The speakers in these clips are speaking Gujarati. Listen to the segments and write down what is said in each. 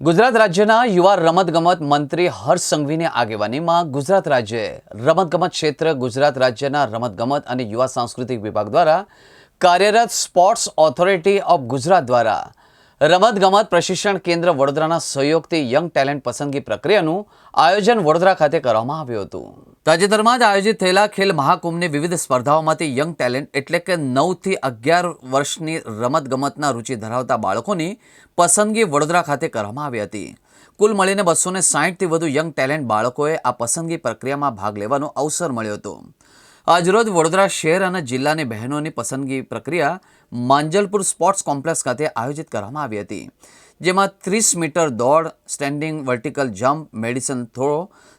ગુજરાત રાજ્યના યુવા રમતગમત મંત્રી હર્ષ સંઘવીની આગેવાનીમાં ગુજરાત રાજ્યે રમતગમત ક્ષેત્ર, ગુજરાત રાજ્યના રમતગમત અને યુવા સાંસ્કૃતિક વિભાગ દ્વારા કાર્યરત સ્પોર્ટ્સ ઓથોરિટી ઓફ ગુજરાત દ્વારા રમતગમત પ્રશિક્ષણ કેન્દ્ર વડોદરાના સહયોગથી યંગ ટેલેન્ટ પસંદગી પ્રક્રિયાનું આયોજન વડોદરા ખાતે કરવામાં આવ્યું હતું. તાજેતરમાં જ આયોજિત થયેલા ખેલ મહાકુંભની વિવિધ સ્પર્ધાઓમાંથી યંગ ટેલેન્ટ એટલે કે નવથી અગિયાર વર્ષની રમતગમતના રુચિ ધરાવતા બાળકોની પસંદગી વડોદરા ખાતે કરવામાં આવી હતી. કુલ મળીને બસોને સાહીઠથી વધુ યંગ ટેલેન્ટ બાળકોએ આ પસંદગી પ્રક્રિયામાં ભાગ લેવાનો અવસર મળ્યો હતો. આજરોજ વડોદરા શહેર અને જિલ્લાની બહેનોની પસંદગી પ્રક્રિયા માંજલપુર સ્પોર્ટ્સ કોમ્પ્લેક્સ ખાતે આયોજિત કરવામાં આવી હતી, જેમાં ત્રીસ મીટર દોડ, standing vertical jump, medicine throw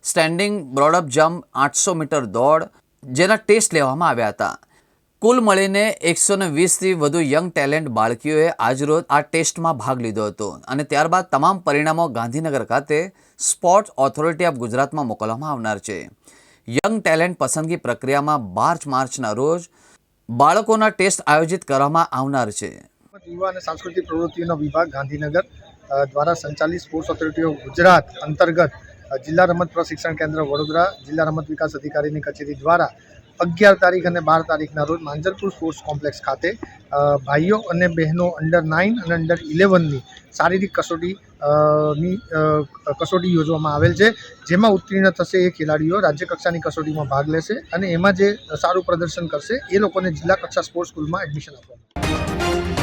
standing broad up jump, આઠસો મીટર દોડ જેના ટેસ્ટ લેવામાં આવ્યા હતા. કુલ મળીને એકસો ને વીસથી વધુ યંગ ટેલેન્ટ બાળકીઓએ આજરોજ આ ટેસ્ટમાં ભાગ લીધો હતો અને ત્યારબાદ તમામ પરિણામો ગાંધીનગર ખાતે સ્પોર્ટ્સ ઓથોરિટી ઓફ ગુજરાતમાં મોકલવામાં આવનાર છે. યંગ ટેલેન્ટ પસંદગી પ્રક્રિયામાં માર્ચ માર્ચના રોજ બાળકોના ટેસ્ટ આયોજિત કરવામાં આવનાર છે. યુવા અને સાંસ્કૃતિક પ્રવૃત્તિઓનો વિભાગ ગાંધીનગર દ્વારા સંચાલિત સ્પોર્ટ્સ ઓથોરિટી ઓફ ગુજરાત અંતર્ગત જિલ્લા રમત પ્રશિક્ષણ કેન્દ્ર વડોદરા, જિલ્લા રમત વિકાસ અધિકારીની કચેરી દ્વારા અગિયાર તારીખ અને બાર તારીખના રોજ માંજરપુર સ્પોર્ટ્સ કોમ્પ્લેક્સ ખાતે ભાઈઓ અને બહેનો અંડર નાઇન અને અંડર ઇલેવનની શારીરિક કસોટી ની કસોટી યોજવામાં આવેલ છે. જેમાં ઉત્તીર્ણ થશે એ ખેલાડીઓ રાજ્ય કક્ષાની કસોટીમાં ભાગ લેશે અને એમાં જે સારું પ્રદર્શન કરશે એ લોકોને જિલ્લા કક્ષા સ્પોર્ટ્સ સ્કૂલમાં એડમિશન આપવામાં